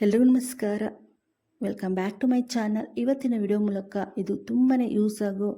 ಎಲ್ರಿಗೂ ನಮಸ್ಕಾರ. Welcome back to my channel ಇವತ್ತಿನ ವಿಡಿಯೋ ಮೂಲಕ ಇದು ತುಂಬಾ ಯೂಸ್ ಆಗೋ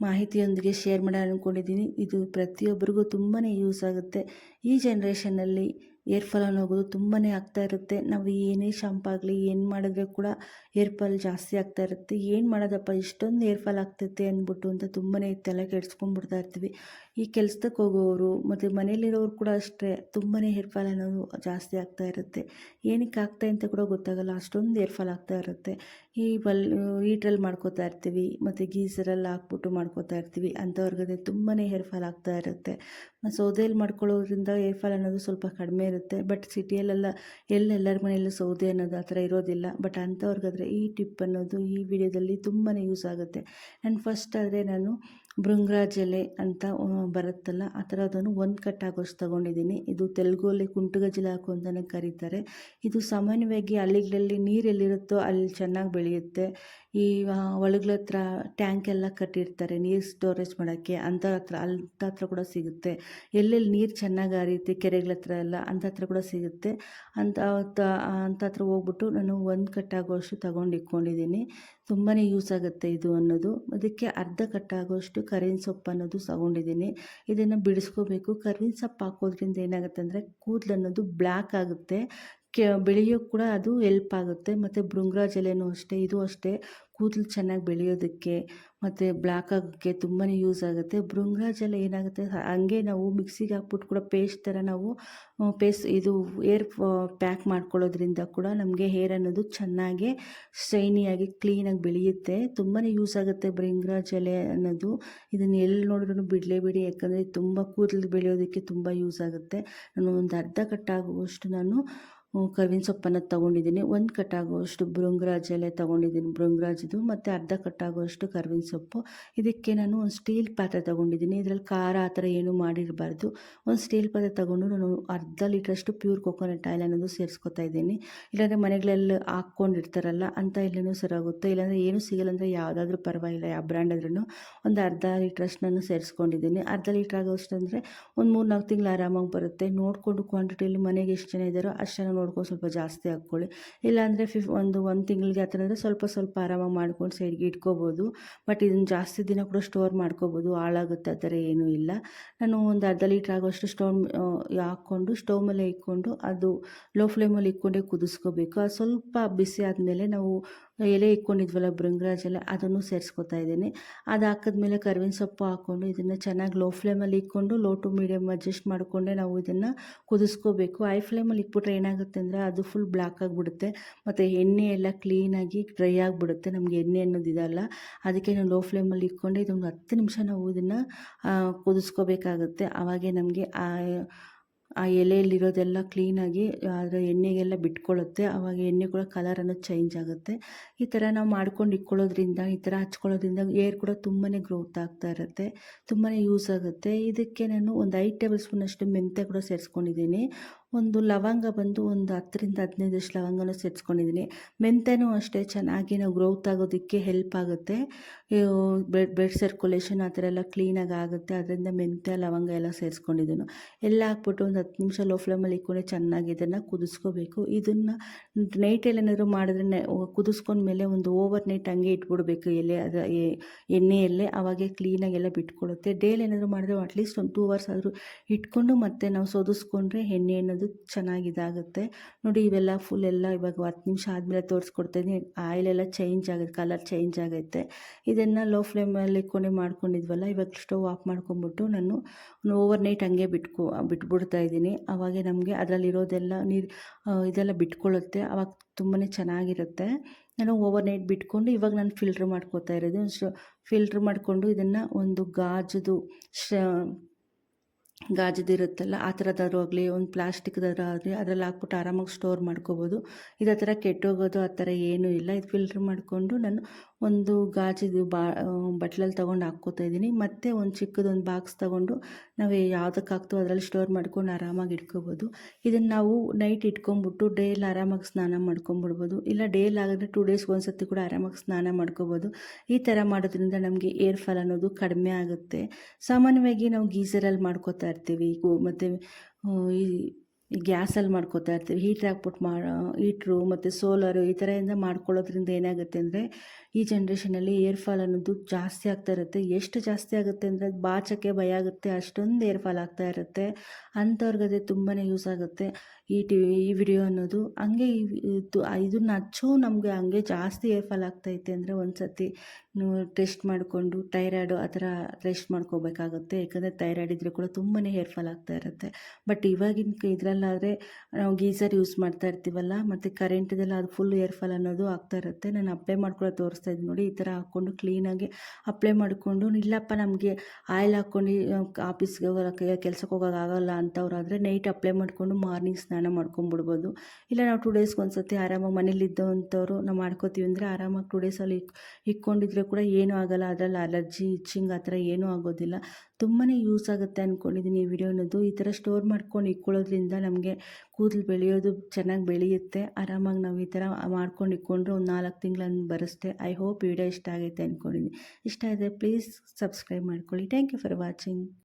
ಮಾಹಿತಿಯೊಂದಿಗೆ ಶೇರ್ ಮಾಡೋಣ ಅಂದ್ಕೊಂಡಿದ್ದೀನಿ ಇದು ಪ್ರತಿಯೊಬ್ಬರಿಗೂ ತುಂಬಾ ಯೂಸ್ ಆಗುತ್ತೆ. ಈ ಜನ್ರೇಷನ್ನಲ್ಲಿ ಏರ್ ಫಾಲ್ ಅನ್ನೋದು ತುಂಬಾ ಆಗ್ತಾ ಇರುತ್ತೆ. ನಾವು ಏನೇ ಶಾಂಪ್ ಆಗಲಿ ಏನು ಮಾಡಿದ್ರೆ ಕೂಡ ಏರ್ ಫಾಲ್ ಜಾಸ್ತಿ ಆಗ್ತಾ ಇರುತ್ತೆ. ಏನು ಮಾಡೋದಪ್ಪ, ಇಷ್ಟೊಂದು ಏರ್ ಫಾಲ್ ಆಗ್ತೈತೆ ಅಂದ್ಬಿಟ್ಟು ಅಂತ ತುಂಬಾ ತಲೆ ಕೆಡ್ಸ್ಕೊಂಡ್ಬಿಡ್ತಾ ಇರ್ತೀವಿ. ಈ ಕೆಲಸಕ್ಕೆ ಹೋಗೋರು ಮತ್ತು ಮನೇಲಿರೋರು ಕೂಡ ಅಷ್ಟೇ ತುಂಬಾ ಏರ್ ಫಾಲ್ ಅನ್ನೋದು ಜಾಸ್ತಿ ಆಗ್ತಾ ಇರುತ್ತೆ. ಏನಕ್ಕೆ ಆಗ್ತಾ ಅಂತ ಕೂಡ ಗೊತ್ತಾಗಲ್ಲ. ಅಷ್ಟೊಂದು ಏರ್ ಫಾಲ್ ಆಗ್ತಾ ಇರುತ್ತೆ. ಈ ಬಲ್ ಹೀಟ್ರಲ್ಲಿ ಮಾಡ್ಕೋತಾ ಇರ್ತೀವಿ, ಮತ್ತು ಗೀಸರಲ್ಲಿ ಹಾಕ್ಬಿಟ್ಟು ಮಾಡ್ಕೋತಾ ಇರ್ತೀವಿ. ಅಂಥವ್ರಿಗೆ ತುಂಬಾ ಹೇರ್ ಫಾಲ್ ಆಗ್ತಾ ಇರುತ್ತೆ. ಸೌದೆಯಲ್ಲಿ ಮಾಡ್ಕೊಳ್ಳೋದ್ರಿಂದ ಹೇರ್ ಫಾಲ್ ಅನ್ನೋದು ಸ್ವಲ್ಪ ಕಡಿಮೆ ಇರುತ್ತೆ. ಬಟ್ ಸಿಟಿಯಲ್ಲೆಲ್ಲ, ಎಲ್ಲೆಲ್ಲರ ಮನೆಯಲ್ಲೂ ಸೌದೆ ಅನ್ನೋದು ಆ ಥರ ಇರೋದಿಲ್ಲ. ಬಟ್ ಅಂಥವ್ರಿಗಾದ್ರೆ ಈ ಟಿಪ್ ಅನ್ನೋದು ಈ ವಿಡಿಯೋದಲ್ಲಿ ತುಂಬಾ ಯೂಸ್ ಆಗುತ್ತೆ. ನಾನು ಫಸ್ಟ್ ಆದರೆ ನಾನು ಭೃಂಗರಾಜ್ ಎಲೆ ಅಂತ ಬರುತ್ತಲ್ಲ, ಆ ಥರ ಅದನ್ನು ಒಂದು ಕಟ್ ಆಗೋಷ್ಟು ತೊಗೊಂಡಿದ್ದೀನಿ. ಇದು ತೆಲುಗಲ್ಲಿ ಕುಂಟುಗಜ್ಜಲ ಹಾಕು ಅಂತಲೇ ಕರೀತಾರೆ. ಇದು ಸಾಮಾನ್ಯವಾಗಿ ಹಳ್ಳಿಗಳಲ್ಲಿ ನೀರು ಎಲ್ಲಿರುತ್ತೋ ಅಲ್ಲಿ ಚೆನ್ನಾಗಿ ಬೆಳೆಯುತ್ತೆ. ಈ ಒಳಗ್ಳತ್ರ ಟ್ಯಾಂಕ್ ಎಲ್ಲ ಕಟ್ಟಿರ್ತಾರೆ, ನೀರು ಸ್ಟೋರೇಜ್ ಮಾಡೋಕ್ಕೆ ಅಂಥ ಹತ್ರ ಅಂಥ ಹತ್ರ ಕೂಡ ಸಿಗುತ್ತೆ. ಎಲ್ಲೆಲ್ಲಿ ನೀರು ಚೆನ್ನಾಗಿ ಹರಿಯುತ್ತೆ ಕೆರೆಗಳ ಹತ್ರ ಎಲ್ಲ ಅಂಥ ಹತ್ರ ಕೂಡ ಸಿಗುತ್ತೆ. ಅಂತ ಅಂಥ ಹತ್ರ ಹೋಗ್ಬಿಟ್ಟು ನಾನು ಒಂದು ಕಟ್ಟಾಗೋಷ್ಟು ತಗೊಂಡು ಇಟ್ಕೊಂಡಿದ್ದೀನಿ. ತುಂಬಾ ಯೂಸ್ ಆಗುತ್ತೆ ಇದು ಅನ್ನೋದು. ಅದಕ್ಕೆ ಅರ್ಧ ಕಟ್ಟಾಗೋಷ್ಟು ಕರಿನ ಸೊಪ್ಪು ಅನ್ನೋದು ತಗೊಂಡಿದ್ದೀನಿ. ಇದನ್ನು ಬಿಡಿಸ್ಕೋಬೇಕು. ಕರಿನ ಸೊಪ್ಪು ಹಾಕೋದ್ರಿಂದ ಏನಾಗುತ್ತೆ ಅಂದರೆ ಕೂದಲು ಅನ್ನೋದು ಬ್ಲ್ಯಾಕ್ ಆಗುತ್ತೆ. ಕೆ ಬೆಳೆಯೋಕ್ಕೆ ಕೂಡ ಅದು ಎಲ್ಪ್ ಆಗುತ್ತೆ. ಮತ್ತು ಭೃಂಗ್ರಾಜ್ ಎಲೆನೂ ಅಷ್ಟೇ, ಇದು ಅಷ್ಟೇ. ಕೂದಲು ಚೆನ್ನಾಗಿ ಬೆಳೆಯೋದಕ್ಕೆ, ಮತ್ತು ಬ್ಲ್ಯಾಕ್ ಆಗೋಕ್ಕೆ ತುಂಬಾ ಯೂಸ್ ಆಗುತ್ತೆ. ಭೃಂಗ್ರಾಜ್ ಎಲೆ ಏನಾಗುತ್ತೆ, ಹಂಗೆ ನಾವು ಮಿಕ್ಸಿಗೆ ಹಾಕ್ಬಿಟ್ಟು ಕೂಡ ಪೇಸ್ಟ್ ಥರ ನಾವು ಪೇಸ್ಟ್ ಇದು ಏರ್ ಪ್ಯಾಕ್ ಮಾಡ್ಕೊಳ್ಳೋದ್ರಿಂದ ಕೂಡ ನಮಗೆ ಹೇರ್ ಅನ್ನೋದು ಚೆನ್ನಾಗಿ ಶೈನಿಯಾಗಿ ಕ್ಲೀನಾಗಿ ಬೆಳೆಯುತ್ತೆ. ತುಂಬಾ ಯೂಸ್ ಆಗುತ್ತೆ ಭೃಂಗ್ರಾಜ್ ಎಲೆ ಅನ್ನೋದು. ಇದನ್ನು ಎಲ್ಲಿ ನೋಡಿದ್ರು ಬಿಡಲೇಬೇಡಿ ಯಾಕಂದರೆ ತುಂಬ ಕೂದಲು ಬೆಳೆಯೋದಕ್ಕೆ ತುಂಬ ಯೂಸ್ ಆಗುತ್ತೆ. ನಾನು ಒಂದು ಅರ್ಧ ಕಟ್ಟಾಗುವಷ್ಟು ನಾನು ಹ್ಮ್, ಕರ್ಬೇವಿನ ಸೊಪ್ಪನ್ನು ತೊಗೊಂಡಿದ್ದೀನಿ. ಒಂದು ಕಟ್ಟಾಗುವಷ್ಟು ಬೃಂಗ್ರಾಜ್ ತೊಗೊಂಡಿದ್ದೀನಿ. ಭೃಂಗರಾಜದು ಮತ್ತು ಅರ್ಧ ಕಟ್ಟಾಗುವಷ್ಟು ಕರ್ವಿನ ಸೊಪ್ಪು. ಇದಕ್ಕೆ ನಾನು ಒಂದು ಸ್ಟೀಲ್ ಪಾತ್ರೆ ತೊಗೊಂಡಿದ್ದೀನಿ. ಇದರಲ್ಲಿ ಖಾರ ಆ ಥರ ಏನೂ ಮಾಡಿರಬಾರ್ದು. ಒಂದು ಸ್ಟೀಲ್ ಪಾತ್ರೆ ತೊಗೊಂಡು ನಾನು ಅರ್ಧ ಲೀಟ್ರಷ್ಟು ಪ್ಯೂರ್ ಕೊಕೊನಟ್ ಆಯಿಲ್ ಅನ್ನೋದು ಸೇರಿಸ್ಕೊತಾ ಇದ್ದೀನಿ. ಇಲ್ಲಾಂದರೆ ಮನೆಗಳಲ್ಲಿ ಹಾಕ್ಕೊಂಡಿರ್ತಾರಲ್ಲ ಅಂತ ಎಲ್ಲನೂ ಸರಿಯಾಗುತ್ತೆ ಇಲ್ಲಾಂದರೆ ಏನು ಸಿಗಲ್ಲ ಅಂದರೆ ಯಾವುದಾದ್ರೂ ಪರವಾಗಿಲ್ಲ ಯಾವ ಬ್ರ್ಯಾಂಡ್ ಆದ್ರೂ ಒಂದು ಅರ್ಧ ಲೀಟ್ರಷ್ಟು ನಾನು ಸೇರಿಸ್ಕೊಂಡಿದ್ದೀನಿ. ಅರ್ಧ ಲೀಟ್ರ್ ಆಗೋಷ್ಟು ಅಂದರೆ ಒಂದು ಮೂರು ನಾಲ್ಕು ತಿಂಗಳು ಆರಾಮಾಗಿ ಬರುತ್ತೆ. ನೋಡಿಕೊಂಡು ಕ್ವಾಂಟಿಟಿಯಲ್ಲಿ ಮನೆಗೆ ಎಷ್ಟು ಜನ ಇದ್ದಾರೋ ಅಷ್ಟು ಜನ ನೋಡ್ಕೊಂಡು ಸ್ವಲ್ಪ ಜಾಸ್ತಿ ಹಾಕ್ಕೊಳ್ಳಿ. ಇಲ್ಲಾಂದರೆ ಫಿಫ್, ಒಂದು ಒಂದು ತಿಂಗಳಿಗೆ ಆ ಥರ ಅಂದರೆ ಸ್ವಲ್ಪ ಸ್ವಲ್ಪ ಆರಾಮಾಗಿ ಮಾಡ್ಕೊಂಡು ಸೈಡ್ಗೆ ಇಟ್ಕೋಬೋದು. ಬಟ್ ಇದನ್ನು ಜಾಸ್ತಿ ದಿನ ಕೂಡ ಸ್ಟೋರ್ ಮಾಡ್ಕೋಬೋದು. ಹಾಳಾಗುತ್ತೆ ಆ ಥರ ಏನೂ ಇಲ್ಲ. ನಾನು ಒಂದು ಅರ್ಧ ಲೀಟ್ರ್ ಆಗೋಷ್ಟು ಸ್ಟೋವ್ ಹಾಕ್ಕೊಂಡು ಸ್ಟೋವ್ ಮೇಲೆ ಇಟ್ಕೊಂಡು ಅದು ಲೋ ಫ್ಲೇಮಲ್ಲಿ ಇಟ್ಕೊಂಡೇ ಕುದಿಸ್ಕೋಬೇಕು. ಅದು ಸ್ವಲ್ಪ ಬಿಸಿ ಆದಮೇಲೆ ನಾವು ಎಲೆ ಇಟ್ಕೊಂಡಿದ್ವಲ್ಲ ಭೃಂಗರಾಜ್ ಎಲೆ, ಅದನ್ನು ಸೇರಿಸ್ಕೊತಾ ಇದ್ದೀನಿ. ಅದು ಹಾಕಿದ್ಮೇಲೆ ಕರಿವಿನ ಸೊಪ್ಪು ಹಾಕ್ಕೊಂಡು ಇದನ್ನು ಚೆನ್ನಾಗಿ ಲೋ ಫ್ಲೇಮಲ್ಲಿ ಇಟ್ಕೊಂಡು ಲೋ ಟು ಮೀಡಿಯಮ್ ಅಡ್ಜಸ್ಟ್ ಮಾಡಿಕೊಂಡೇ ನಾವು ಇದನ್ನು ಕುದಿಸ್ಕೋಬೇಕು. ಹೈ ಫ್ಲೇಮಲ್ಲಿ ಇಟ್ಬಿಟ್ರೆ ಏನಾಗುತ್ತೆ ಅಂದರೆ ಅದು ಫುಲ್ ಬ್ಲ್ಯಾಕ್ ಆಗಿಬಿಡುತ್ತೆ. ಮತ್ತು ಎಣ್ಣೆ ಎಲ್ಲ ಕ್ಲೀನಾಗಿ ಡ್ರೈ ಆಗಿಬಿಡುತ್ತೆ ನಮಗೆ ಎಣ್ಣೆ ಅನ್ನೋದು ಇದಲ್ಲ. ಅದಕ್ಕೆ ನಾವು ಲೋ ಫ್ಲೇಮಲ್ಲಿ ಇಟ್ಕೊಂಡು ಇದೊಂದು ಹತ್ತು ನಿಮಿಷ ನಾವು ಇದನ್ನು ಕುದಿಸ್ಕೋಬೇಕಾಗುತ್ತೆ. ಆವಾಗೆ ನಮಗೆ ಆ ಆ ಎಲೆಯಲ್ಲಿರೋದೆಲ್ಲ ಕ್ಲೀನಾಗಿ ಅದರ ಎಣ್ಣೆಗೆಲ್ಲ ಬಿಟ್ಕೊಳ್ಳುತ್ತೆ. ಆವಾಗ ಎಣ್ಣೆ ಕೂಡ ಕಲರ್ ಅನ್ನೋದು ಚೇಂಜ್ ಆಗುತ್ತೆ. ಈ ಥರ ನಾವು ಮಾಡ್ಕೊಂಡು ಇಟ್ಕೊಳ್ಳೋದ್ರಿಂದ, ಈ ಥರ ಹಚ್ಕೊಳ್ಳೋದ್ರಿಂದ ಏರ್ ಕೂಡ ತುಂಬಾ ಗ್ರೋತ್ ಆಗ್ತಾ ಇರುತ್ತೆ ತುಂಬಾ ಯೂಸ್ ಆಗುತ್ತೆ. ಇದಕ್ಕೆ ನಾನು ಒಂದು ಐದು ಟೇಬಲ್ ಸ್ಪೂನಷ್ಟು ಮೆಂತ್ಯ ಕೂಡ ಸೇರಿಸ್ಕೊಂಡಿದ್ದೀನಿ. ಒಂದು ಲವಂಗ ಬಂದು ಒಂದು ಹತ್ತರಿಂದ ಹದಿನೈದಷ್ಟು ಲವಂಗನೂ ಸೇರಿಸ್ಕೊಂಡಿದ್ದೀನಿ. ಮೆಂತ್ಯನೂ ಅಷ್ಟೇ, ಚೆನ್ನಾಗಿ ನಾವು ಗ್ರೋತ್ ಆಗೋದಕ್ಕೆ ಹೆಲ್ಪ್ ಆಗುತ್ತೆ. ಬ್ಲಡ್ ಬ್ಲಡ್ ಸರ್ಕ್ಯುಲೇಷನ್ ಆ ಥರ ಎಲ್ಲ ಕ್ಲೀನಾಗಿ ಆಗುತ್ತೆ. ಅದರಿಂದ ಮೆಂತ್ಯ, ಲವಂಗ ಎಲ್ಲ ಸೇರಿಸ್ಕೊಂಡಿದ್ದೀನಿ ಎಲ್ಲ ಹಾಕ್ಬಿಟ್ಟು ಒಂದು ಹತ್ತು ನಿಮಿಷ ಲೋ ಫ್ಲೇಮಲ್ಲಿ ಇಟ್ಕೊಂಡು ಚೆನ್ನಾಗಿ ಇದನ್ನು ಕುದಿಸ್ಕೋಬೇಕು. ಇದನ್ನು ನೈಟಲ್ಲಿ ಏನಾದರೂ ಮಾಡಿದ್ರೆ ಕುದಿಸ್ಕೊಂಡ್ಮೇಲೆ ಒಂದು ಓವರ್ ನೈಟ್ ಹಂಗೆ ಇಟ್ಬಿಡ್ಬೇಕು ಎಲೆ, ಅದು, ಎ- ಎಣ್ಣೆಯಲ್ಲೇ. ಅವಾಗೆ ಕ್ಲೀನಾಗಿ ಎಲ್ಲ ಬಿಟ್ಕೊಡುತ್ತೆ. ಡೇಲಿ ಏನಾದರೂ ಮಾಡಿದ್ರೆ ಅಟ್ಲೀಸ್ಟ್ ಒಂದು ಟೂ ಅವರ್ಸ್ ಆದರೂ ಇಟ್ಕೊಂಡು ಮತ್ತೆ ನಾವು ಸೋದಿಸ್ಕೊಂಡ್ರೆ ಎಣ್ಣೆ ಅನ್ನೋದು ಚೆನ್ನಾಗಿ ಇದಾಗುತ್ತೆ. ನೋಡಿ ಇವೆಲ್ಲ ಫುಲ್ ಎಲ್ಲ ಇವಾಗ ಹತ್ತು ನಿಮಿಷ ಆದಮೇಲೆ ತೋರಿಸ್ಕೊಡ್ತೀನಿ. ಆಯಿಲ್ ಎಲ್ಲ ಚೇಂಜ್ ಆಗುತ್ತೆ ಕಲರ್ ಚೇಂಜ್ ಆಗೈತೆ ಇದನ್ನು ಲೋ ಫ್ಲೇಮಲ್ಲಿ ಇಟ್ಕೊಂಡೆ ಮಾಡ್ಕೊಂಡಿದ್ವಲ್ಲ, ಇವಾಗ ಸ್ಟೋವ್ ಆಫ್ ಮಾಡ್ಕೊಂಬಿಟ್ಟು ನಾನು ಓವರ್ ನೈಟ್ ಹಂಗೆ ಬಿಟ್ಕೊ, ಬಿಟ್ಬಿಡ್ತಾ ಇದ್ದೀನಿ. ಅವಾಗೆ ನಮಗೆ ಅದರಲ್ಲಿರೋದೆಲ್ಲ ನೀರು ಇದೆಲ್ಲ ಬಿಟ್ಕೊಳ್ಳುತ್ತೆ ಆವಾಗ ತುಂಬಾ ಚೆನ್ನಾಗಿರುತ್ತೆ. ನಾನು ಓವರ್ ನೈಟ್ ಬಿಟ್ಕೊಂಡು ಇವಾಗ ನಾನು ಫಿಲ್ಟ್ರ್ ಮಾಡ್ಕೋತಾ ಇರೋದು. ಫಿಲ್ಟ್ರ್ ಮಾಡಿಕೊಂಡು ಇದನ್ನು ಒಂದು ಗಾಜದು ಶ ಗಾಜದಿರುತ್ತಲ್ಲ ಆ ಥರದಾದ್ರೂ ಆಗಲಿ, ಒಂದು ಪ್ಲಾಸ್ಟಿಕ್ದಾದ್ರೂ ಆಗಲಿ, ಅದ್ರಲ್ಲಿ ಹಾಕ್ಬಿಟ್ಟು ಆರಾಮಾಗಿ ಸ್ಟೋರ್ ಮಾಡ್ಕೋಬೋದು. ಇದೇ ಥರ ಕೆಟ್ಟೋಗೋದು, ಆ ಥರ ಏನೂ ಇಲ್ಲ. ಇದು ಫಿಲ್ಟ್ರ್ ಮಾಡಿಕೊಂಡು ನಾನು ಒಂದು ಗಾಜಿದು ಬಾ ಬಟ್ಲಲ್ಲಿ ತೊಗೊಂಡು ಹಾಕ್ಕೋತಾ ಇದ್ದೀನಿ. ಮತ್ತು ಒಂದು ಚಿಕ್ಕದೊಂದು ಬಾಕ್ಸ್ ತೊಗೊಂಡು ನಾವು ಯಾವುದಕ್ಕೆ ಹಾಕ್ತೋ ಅದರಲ್ಲಿ ಸ್ಟೋರ್ ಮಾಡ್ಕೊಂಡು ಆರಾಮಾಗಿ ಇಟ್ಕೋಬೋದು. ಇದನ್ನು ನಾವು ನೈಟ್ ಇಟ್ಕೊಂಬಿಟ್ಟು ಡೇಲಿ ಆರಾಮಾಗಿ ಸ್ನಾನ ಮಾಡ್ಕೊಂಬಿಡ್ಬೋದು ಇಲ್ಲ, ಡೇಲಿ ಆಗಿದ್ರೆ ಟೂ ಡೇಸ್ಗೆ ಒಂದು ಸರ್ತಿ ಕೂಡ ಆರಾಮಾಗಿ ಸ್ನಾನ ಮಾಡ್ಕೋಬೋದು. ಈ ಥರ ಮಾಡೋದ್ರಿಂದ ನಮಗೆ ಏರ್ ಫಾಲ್ ಅನ್ನೋದು ಕಡಿಮೆ ಆಗುತ್ತೆ. ಸಾಮಾನ್ಯವಾಗಿ ನಾವು ಗೀಸರಲ್ಲಿ ಮಾಡ್ಕೋತಾ ಇರ್ತೀವಿ ಗೋ- ಮತ್ತು ಈ ಗ್ಯಾಸಲ್ಲಿ ಮಾಡ್ಕೋತಾ ಇರ್ತೀವಿ ಹೀಟ್ರ್ ಹಾಕ್ಬಿಟ್ಟು ಮಾ ಹೀಟ್ರು ಮತ್ತು ಸೋಲಾರು ಈ ಥರದಿಂದ ಮಾಡ್ಕೊಳ್ಳೋದ್ರಿಂದ ಏನಾಗುತ್ತೆ ಅಂದರೆ, ಈ ಜನ್ರೇಷನಲ್ಲಿ ಏರ್ ಫಾಲ್ ಅನ್ನೋದು ಜಾಸ್ತಿ ಆಗ್ತಾ ಇರುತ್ತೆ. ಎಷ್ಟು ಜಾಸ್ತಿ ಆಗುತ್ತೆ ಅಂದರೆ ಬಾಚಕ್ಕೆ ಭಯ ಆಗುತ್ತೆ, ಅಷ್ಟೊಂದು ಏರ್ ಫಾಲ್ ಆಗ್ತಾ ಇರುತ್ತೆ. ಅಂಥವ್ರಿಗದೆ ತುಂಬಾ ಯೂಸ್ ಆಗುತ್ತೆ. ಈ ಟಿ, ಈ ವಿಡಿಯೋ ಅನ್ನೋದು. ಹಂಗೆ ಇದು, ಇದನ್ನ ಹಚ್ಚು ನಮಗೆ ಹಂಗೆ ಜಾಸ್ತಿ ಏರ್ ಫಾಲ್ ಆಗ್ತೈತೆ ಅಂದರೆ ಒಂದು ಸತಿ ಟೆಸ್ಟ್ ಮಾಡಿಕೊಂಡು ಥೈರಾಯ್ಡು ಆ ಥರ ಟೆಸ್ಟ್ ಮಾಡ್ಕೋಬೇಕಾಗುತ್ತೆ. ಯಾಕಂದರೆ ಥೈರಾಯ್ಡ್ ಇದ್ದರೆ ಕೂಡ ತುಂಬಾ ಹೇರ್ ಫಾಲ್ ಆಗ್ತಾ ಇರುತ್ತೆ. ಬಟ್ ಇವಾಗಿನ ಇದರಲ್ಲಾದರೆ ನಾವು ಗೀಸರ್ ಯೂಸ್ ಮಾಡ್ತಾ ಇರ್ತೀವಲ್ಲ, ಮತ್ತು ಕರೆಂಟ್ದೆಲ್ಲ ಅದು ಫುಲ್ ಹೇರ್ ಫಾಲ್ ಅನ್ನೋದು ಆಗ್ತಾ ಇರುತ್ತೆ. ನಾನು ಅಪ್ಲೈ ಮಾಡ್ಕೊಳ್ಳೋ ತೋರಿಸ್ತಾ ಇದ್ದೀನಿ ನೋಡಿ, ಈ ಥರ ಹಾಕ್ಕೊಂಡು ಕ್ಲೀನಾಗಿ ಅಪ್ಲೈ ಮಾಡಿಕೊಂಡು, ಇಲ್ಲಪ್ಪ ನಮಗೆ ಆಯಿಲ್ ಹಾಕ್ಕೊಂಡು ಆಫೀಸ್ಗೆ ಕೆಲ್ಸಕ್ಕೆ ಹೋಗೋಕ್ಕಾಗಲ್ಲ ಅಂಥವ್ರಾದರೆ ನೈಟ್ ಅಪ್ಲೈ ಮಾಡಿಕೊಂಡು ಮಾರ್ನಿಂಗ್ ಸ್ನಾನ ಮಾಡ್ಕೊಂಬಿಡ್ಬೋದು. ಇಲ್ಲ ನಾವು ಟೂ ಡೇಸ್ಗೆ ಒಂದು ಸತಿ ಆರಾಮಾಗಿ ಮನೇಲಿ ಇದ್ದಂಥವ್ರು ನಾವು ಮಾಡ್ಕೋತೀವಿ ಅಂದರೆ ಆರಾಮಾಗಿ ಟೂ ಡೇಸಲ್ಲಿ ಇಕ್, ಇಕ್ಕೊಂಡಿದ್ರೆ ಕೂಡ ಏನೂ ಆಗೋಲ್ಲ, ಅದರಲ್ಲಿ ಅಲರ್ಜಿ ಇಚ್ಚಿಂಗ್ ಆ ಥರ ಏನೂ ಆಗೋದಿಲ್ಲ. ತುಂಬಾ ಯೂಸ್ ಆಗುತ್ತೆ ಅಂದ್ಕೊಂಡಿದ್ದೀನಿ ಈ ವಿಡಿಯೋ ಅನ್ನೋದು. ಈ ಥರ ಸ್ಟೋರ್ ಮಾಡ್ಕೊಂಡು ಇಕ್ಕೊಳ್ಳೋದ್ರಿಂದ ನಮಗೆ ಕೂದಲು ಬೆಳೆಯೋದು ಚೆನ್ನಾಗಿ ಬೆಳೆಯುತ್ತೆ. ಆರಾಮಾಗಿ ನಾವು ಈ ಥರ ಮಾಡ್ಕೊಂಡು ಇಟ್ಕೊಂಡ್ರೆ ಒಂದು ನಾಲ್ಕು ತಿಂಗಳನ್ನು ಬರೆಸ್ತೆ ಐ ಹೋಪ್ ವಿಡಿಯೋ ಇಷ್ಟ ಆಗೈತೆ ಅಂದ್ಕೊಂಡಿದ್ದೀನಿ ಇಷ್ಟ ಆದರೆ ಪ್ಲೀಸ್ ಸಬ್ಸ್ಕ್ರೈಬ್ ಮಾಡ್ಕೊಳ್ಳಿ. Thank you for watching